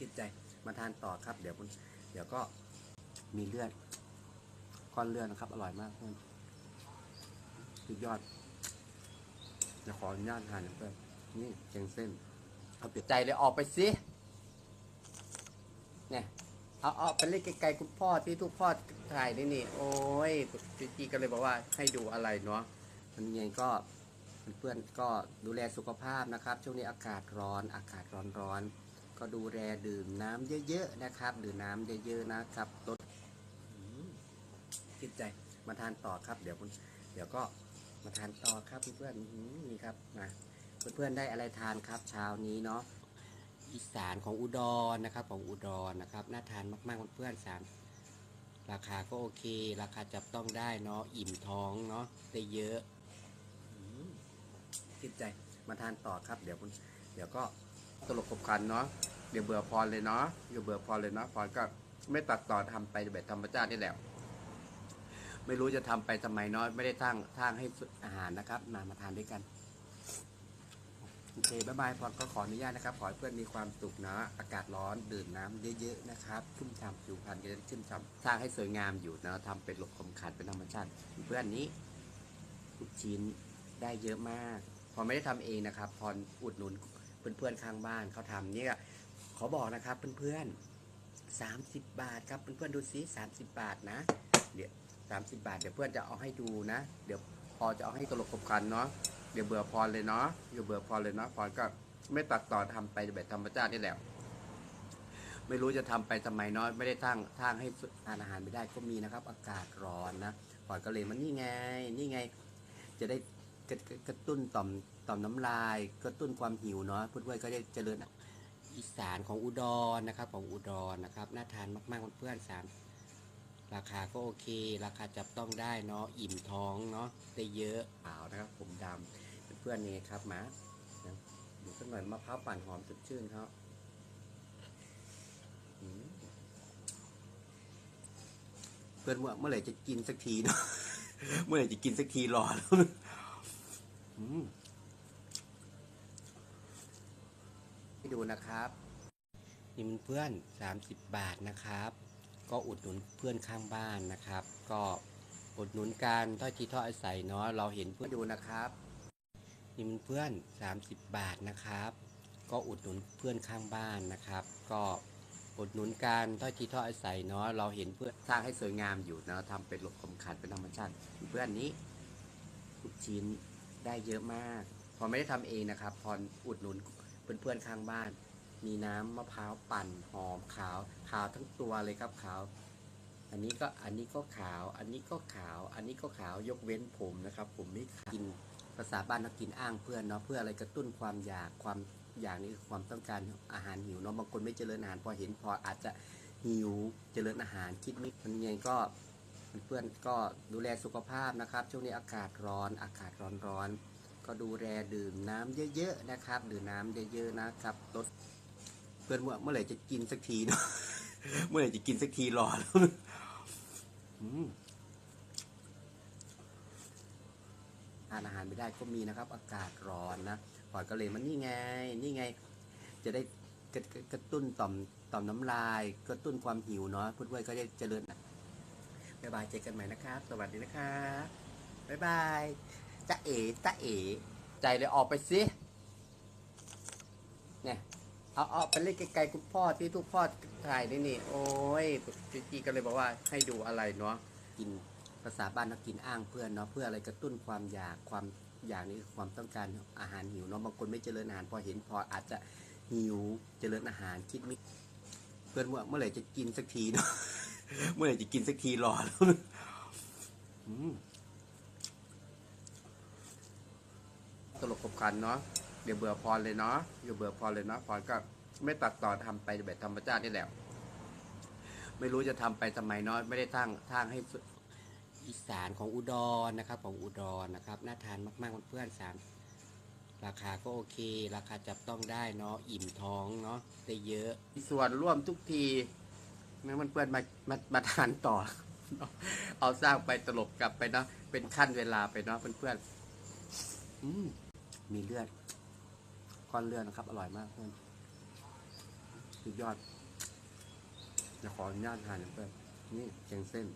ติดใจมาทานต่อครับ เดี๋ยวคุณเดี๋ยวก็มีเลือดก้อนเลือดนะครับ อร่อยมากเพื่อนสุดยอดจะขออนุญาตทานเพื่อนนี่แกงเส้น เอาเปลี่ยนใจเลยออกไปสิเนี่ยเอาเอาไปเล่นไกลๆคุณพ่อที่ทุกพ่อถ่ายนี่นี่ โอ้ยจีจีก็เลยบอกว่าให้ดูอะไรเนาะมันยังก็เพื่อนก็ดูแลสุขภาพนะครับ ช่วงนี้อากาศร้อน อากาศร้อนๆ ก็ดูแลดื่มน้ำเยอะๆนะครับ ดื่มน้ำเยอะๆนะครับลดอืมติดใจมาทานต่อครับ เดี๋ยวเดี๋ยวก็มาทานต่อครับเพื่อนๆนี่ครับมาเพื่อนๆได้อะไรทานครับเช้านี้เนาะอีสานของอุดรนะครับ ของอุดรนะครับน่าทานมากๆเพื่อนๆสามราคาก็โอเค ราคาจับต้องได้เนาะอิ่มท้องเนาะได้เยอะติดใจมาทานต่อครับ เดี๋ยวเดี๋ยวก็ ตลกขบขันเนาะเดี๋ยวเบื่อพรเลยเนาะเดี๋ยวเบื่อพรเลยเนาะพรก็ไม่ตัดต่อทำไปแบบธรรมชาตินี่แหละไม่รู้จะทำไปทำไมเนาะไม่ได้ทั้งทางให้อาหารนะครับมามาทานด้วยกันโอเคบ๊ายบายพรก็ขออนุญาตนะครับ ขอให้เพื่อนมีความสุขนะ อากาศร้อนดื่มน้ำเยอะๆนะครับ ชุ่มฉ่ำผิวพรรณก็จะชุ่มฉ่ำสร้างให้สวยงามอยู่นะทำเป็นหลบคมขัดเป็นธรรมชาติ เพื่อนนี้ทุกชิ้นได้เยอะมาก พอไม่ได้ทำเองนะครับ พรอุดหนุน เพื่อนๆข้างบ้านเขาทำนี่ยขอบอกนะครับเพื่อนๆ30บาทครับเพื่อนๆดูซิ30บาทนะ เดี๋ยว30บาทเดี๋ยวเพื่อนจะเอาให้ดูนะ เดี๋ยวพอจะเอาให้ตลกขบขันเนาะเดี๋ยวเบื่อพรเลยเนาะเดี๋ยวเบื่อพรเลยเนาะพรก็ไม่ตัดต่อทำไปแบบธรรมชาตินี่แหละไม่รู้จะทำไปทำไมเนาะไม่ได้ทั้งทางให้ทานอาหารไม่ได้ก็มีนะครับ อากาศร้อนนะพรก็เลยมันนี่ไงนี่ไง จะได้กระตุ้นต่อม ต่อมน้ำลายกระตุ้นความหิวเนาะเพื่อนๆก็จะเจริญอีสานของอุดรนะครับ ของอุดรนะครับน่าทานมากๆเพื่อนๆสามราคาก็โอเค ราคาจับต้องได้เนาะอิ่มท้องเนาะได้เยอะขาวนะครับ ผมดำเพื่อนๆนี่ครับมาดูสักหน่อยมะพร้าวปั่นหอมสดชื่นเขาอืมเพื่อนว่าเมื่อไหร่จะกินสักทีเนาะเมื่อไหร่จะกินสักทีรอแล้ว อืม ให้ดูนะครับ นี่มันเพื่อน30 บาทนะครับ ก็อุดหนุนเพื่อนข้างบ้านนะครับ ก็อุดหนุนการทอดทีทอดอาศัยเนาะเราเห็นเพื่อนดูนะครับนี่มันเพื่อน30 บาทนะครับ ก็อุดหนุนเพื่อนข้างบ้านนะครับ ก็อุดหนุนการทอดทีทอดอาศัยเนาะเราเห็นเพื่อนสร้างให้สวยงามอยู่เนาะทำเป็นหลบคมขัดเป็นธรรมชาติเพื่อนนี้ทุกชิ้นได้เยอะมาก พอไม่ได้ทำเองนะครับพรอุดหนุน เพื่อนๆข้างบ้าน มีน้ำมะพร้าวปั่นหอมขาวขาวทั้งตัวเลยครับขาว อันนี้ก็อันนี้ก็ขาว อันนี้ก็ขาว อันนี้ก็ขาวยกเว้นผมนะครับ ผมไม่กินภาษาบ้านนักกินอ้างเพื่อนเนาะเพื่ออะไรกระตุ้นความอยากความอยากนี่คือความต้องการอาหารหิวเนาะบางคนไม่เจริญอาหารพอเห็นพออาจจะหิวเจริญอาหารคิดไม่มันยังไงก็เพื่อนก็ดูแลสุขภาพนะครับ ช่วงนี้อากาศร้อนอากาศร้อนๆ ก็ดูแลดื่มน้ำเยอะๆนะครับ ดื่มน้ำเยอะๆนะครับลดเพื่อนว่าเมื่อไหร่จะกินสักทีเนาะเมื่อไหร่จะกินสักทีรอแล้วอืมทานอาหารไม่ได้ก็มีนะครับ อากาศร้อนนะพอก็เลยมันนี่ไง นี่ไง จะได้กระกระตุ้นต่อมต่อมน้ำลาย กระตุ้นความหิวเนาะพื่อนๆก็จะเจริญบ๊ายบายเจอกันใหม่นะครับ สวัสดีนะครับบ๊ายบาย จ้าเอ๋จ้าเอ๋ใจเลยออกไปสิเนี่ยเอาเอาไปเล่นไกลๆคุณพ่อที่ทุกพ่อถ่ายนี่นี่ โอ้ยจีจีก็เลยบอกว่าให้ดูอะไรเนาะกินภาษาบ้านนักกินอ้างเพื่อนเนาะเพื่ออะไรกระตุ้นความอยากความอยากนี่คือความต้องการอาหารหิวเนาะบางคนไม่เจริญอาหารพอเห็นพออาจจะหิวเจริญอาหารคิดไม่เพื่อนว่าเมื่อไหร่จะกินสักทีเนาะเมื่อไหร่จะกินสักทีรอแล้วอืม ตลกขบขันเนาะเดี๋ยวเบื่อพรเลยเนาะเดี๋ยวเบื่อพรเลยเนาะพรก็ไม่ตัดต่อทำไปแบบธรรมชาตินี่แหละไม่รู้จะทำไปทำไมเนาะไม่ได้ทั้งทางให้อีสานของอุดรนะครับ ของอุดรนะครับน่าทานมากๆเพื่อนๆสามราคาก็โอเค ราคาจับต้องได้เนาะอิ่มท้องเนาะได้เยอะส่วนร่วมทุกทีแม้มันเพื่อนมามามาทานต่อ เอาสร้างไปตลบกลับไปเนาะเป็นขั้นเวลาไปเนาะเพื่อนๆอืม มีเลือดก้อนเลือดนะครับ อร่อยมากเพื่อนสุดยอดจะขออนุญาตทานเพื่อนนี่แกงเส้น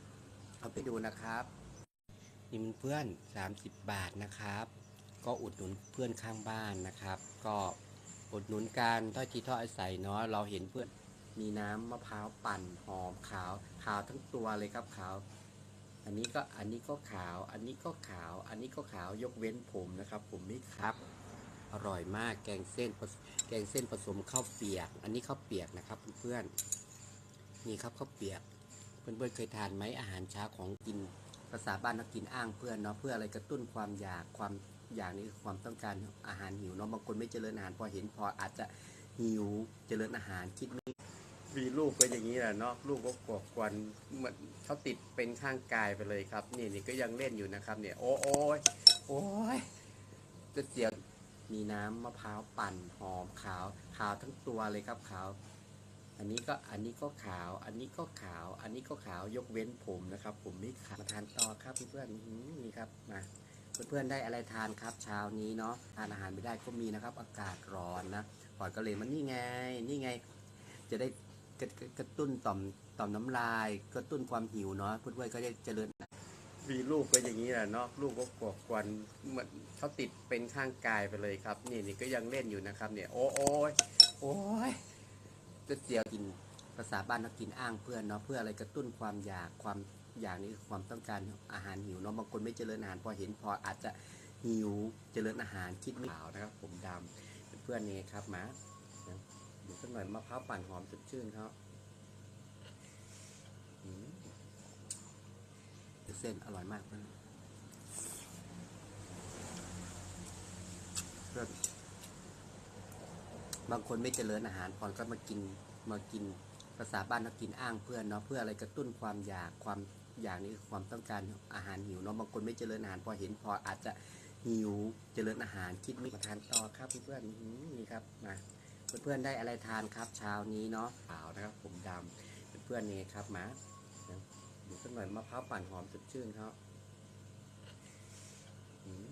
เอาไปดูนะครับนี่มันเพื่อน30บาทนะครับ ก็อุดหนุนเพื่อนข้างบ้านนะครับ ก็อุดหนุนการทอดจีทอดอาศัยเนาะเราเห็นเพื่อนมีน้ำมะพร้าวปั่นหอมขาว ขาวทั้งตัวเลยครับขาว อันนี้ก็อันนี้ก็ขาว อันนี้ก็ขาว อันนี้ก็ขาวยกเว้นผมนะครับ ผมไม่ครับ อร่อยมากแกงเส้นแกงเส้นผสมข้าวเปียก อันนี้ข้าวเปียกนะครับเพื่อนๆนี่ครับข้าวเปียก เพื่อนๆเคยทานไหมอาหารเช้าของกินภาษาบ้านนักกินอ้างเพื่อนเนาะเพื่ออะไรกระตุ้นความอยากความอยากนี่คือความต้องการอาหารหิวเนาะบางคนไม่เจริญอาหารพอเห็นพออาจจะหิวเจริญอาหารคิด มีลูกก็อย่างนี้แหละเนาะลูกก็กวกกวนเหมือนเขาติดเป็นข้างกายไปเลยครับ นี่นี่ก็ยังเล่นอยู่นะครับ เนี่ย โอ้โอ้ยโอ้ยจะเสียวมีน้ำมะพร้าวปั่นหอมขาว ขาวทั้งตัวเลยครับขาว อันนี้ก็อันนี้ก็ขาว อันนี้ก็ขาว อันนี้ก็ขาวยกเว้นผมนะครับ ผมไม่ขาวมาทานต่อครับเพื่อนๆนี่ครับมาเพื่อนๆได้อะไรทานครับ เช้านี้เนาะทานอาหารไม่ได้ก็มีนะครับ อากาศร้อนนะปอดก็เลยมันนี่ไง นี่ไง จะได้ กระกระกระตุ้นต่อมต่อมน้ำลาย กระตุ้นความหิวเนาะเพื่อนๆก็จะเจริญมีลูกก็อย่างนี้แหละเนาะลูกก็กวกกวนเหมือนเขาติดเป็นข้างกายไปเลยครับ นี่นี่ก็ยังเล่นอยู่นะครับ เนี่ย โอ้โอ้ยโอ้ยจะเจียวกินภาษาบ้านนักกินอ้างเพื่อนเนาะเพื่ออะไรกระตุ้นความอยากความอยากนี่คือความต้องการอาหารหิวเนาะบางคนไม่เจริญอาหารพอเห็นพออาจจะหิวเจริญอาหารคิดไม่ขาวนะครับ ผมดำเพื่อนนี่ครับมาเดี๋ยว สักหน่อยมะพร้าวปั่นหอมสดชื่นเขาอืมเส้นอร่อยมากเพื่อนเพื่อนบางคนไม่เจริญอาหารพอก็มากินมากินภาษาบ้านนักกินอ้างเพื่อนเนาะเพื่ออะไรกระตุ้นความอยากความอยากนี่คือความต้องการอาหารหิวเนาะบางคนไม่เจริญอาหารพอเห็นพออาจจะหิวเจริญอาหารคิดไม่มาทานต่อครับเพื่อนนี่ครับมา เพื่อนๆได้อะไรทานครับเช้านี้เนาะขาวนะครับผมดำเพื่อนๆนี่ครับมาดี๋ยวสักหน่อยมะพร้าวปั่นหอมสดชื่นเขาอืม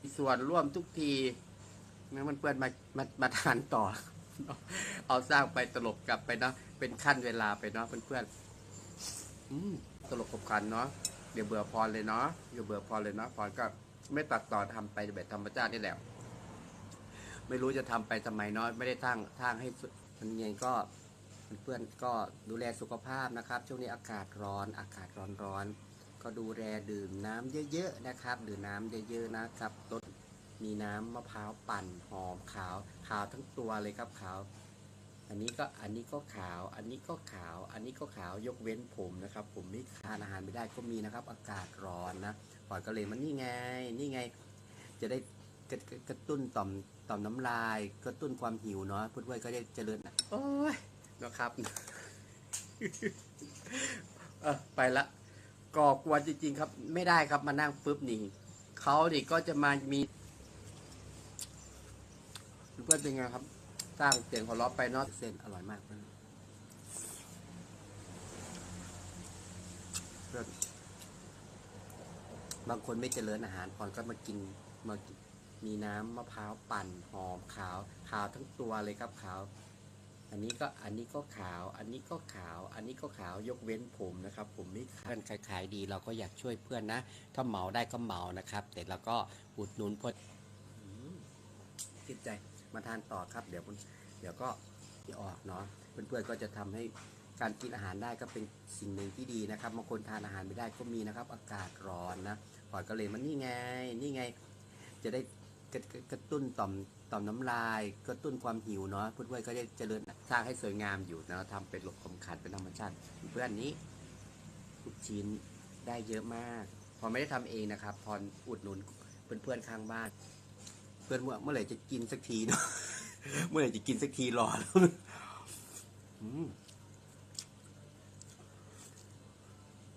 มีส่วนร่วมทุกทีงั้นมันเพื่อนมามามาทานต่อ เอาสร้างไปตลบกลับไปเนาะเป็นขั้นเวลาไปเนาะเพื่อนๆตลกขบขันเนาะเดี๋ยวเบื่อพรเลยเนาะเดี๋ยวเบื่อพรเลยเนาะพรก็ไม่ตัดต่อทำไปแบบธรรมชาตินี่แหละ ไม่รู้จะทำไปทำไมเนาะไม่ได้ทั้งทางให้มันยังก็เพื่อนก็ดูแลสุขภาพนะครับ ช่วงนี้อากาศร้อนอากาศร้อนๆก็ดูแลดื่มน้ำเยอะๆนะครับ ดื่มน้ำเยอะๆนะครับลดมีน้ำมะพร้าวปั่นหอมขาวขาวทั้งตัวเลยครับขาว อันนี้ก็อันนี้ก็ขาว อันนี้ก็ขาว อันนี้ก็ขาวยกเว้นผมนะครับ ผมไม่ทานอาหารไม่ได้ก็มีนะครับ อากาศร้อนนะปอดก็เลยมันนี่ไงนี่ไง จะได้กระกระกระตุ้นต่อม ต่อมน้ำลายกระตุ้นความหิวเนาะเพื่อนๆก็จะเจริญโอ้ยนะครับเออไปละก่อกวนจริง ๆ ครับ ไม่ได้ครับมานั่งปุ๊บนี่เขาดิก็จะมามีเพื่อนเป็นไงครับ สร้างเสียงหัวเราะไปเนอะเส้นอร่อยมากเพื่อนเพื่อนบางคนไม่เจริญอาหารพอก็มากินมากิน มีน้ำมะพร้าวปั่นหอมขาวขาวทั้งตัวเลยครับขาว อันนี้ก็อันนี้ก็ขาว อันนี้ก็ขาว อันนี้ก็ขาวยกเว้นผมนะครับ ผมไม่ขาวเพื่อนขายๆดี เราก็อยากช่วยเพื่อนนะ ถ้าเหมาได้ก็เหมานะครับ แต่เราก็อุดหนุนเพื่อนอืมติดใจมาทานต่อครับ เดี๋ยวคุณเดี๋ยวก็ที่ออกเนาะเพื่อนๆก็จะทำให้การกินอาหารได้ก็เป็นสิ่งหนึ่งที่ดีนะครับบางคนทานอาหารไม่ได้ก็มีนะครับ อากาศร้อนนะปอดก็เลยมันนี่ไงนี่ไง จะได้ กระกระตุ้นต่อมต่อมน้ำลาย กระตุ้นความหิวเนาะเพื่อนๆก็จะเจริญสร้างให้สวยงามอยู่นะทำเป็นหลบคมขันเป็นธรรมชาติเพื่อนนี้ลูกชิ้นได้เยอะมาก พอไม่ได้ทำเองนะครับ พออุดหนุนเพื่อนๆข้างบ้าน เพื่อนเมื่อเมื่อไหร่จะกินสักทีเนาะเมื่อไหร่จะกินสักทีรอแล้วอืม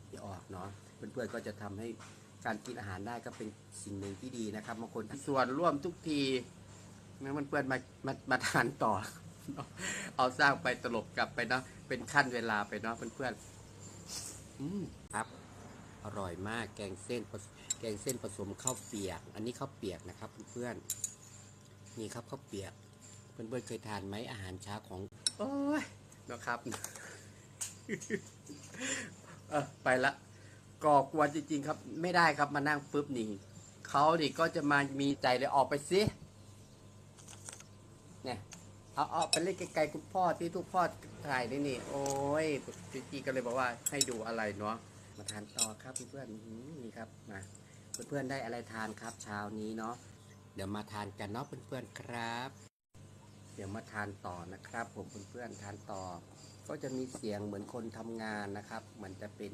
ที่ออกเนาะเพื่อนๆก็จะทำให้ การกินอาหารได้ก็เป็นสิ่งหนึ่งที่ดีนะครับบางคนส่วนร่วมทุกทีงั้นมันเพื่อนมามามาทานต่อ เอาสร้างไปตลบกลับไปเนาะเป็นขั้นเวลาไปเนาะเพื่อนๆอืมครับ อร่อยมากแกงเส้นผสแกงเส้นผสมข้าวเปียก อันนี้ข้าวเปียกนะครับเพื่อนๆนี่ครับข้าวเปียก เพื่อนๆเคยทานไหมอาหารเช้าของ โอ้ยนะครับ เออไปละ ก่อกวนจริง ๆ ครับ ไม่ได้ครับมานั่งปุ๊บนี่เขาดิก็จะมามีใจเลยออกไปสิเนี่ยเอาเอาไปเล่นไกลๆคุณพ่อที่ทุกพ่อถ่ายนี่นี่ โอ้ยจีจีก็เลยบอกว่าให้ดูอะไรเนาะมาทานต่อครับเพื่อนๆนี่ครับมาเพื่อนๆได้อะไรทานครับเช้านี้เนาะเดี๋ยวมาทานกันเนาะเพื่อนๆครับ เดี๋ยวมาทานต่อนะครับ ผมเพื่อนๆทานต่อ ก็จะมีเสียงเหมือนคนทำงานนะครับ มันจะเป็น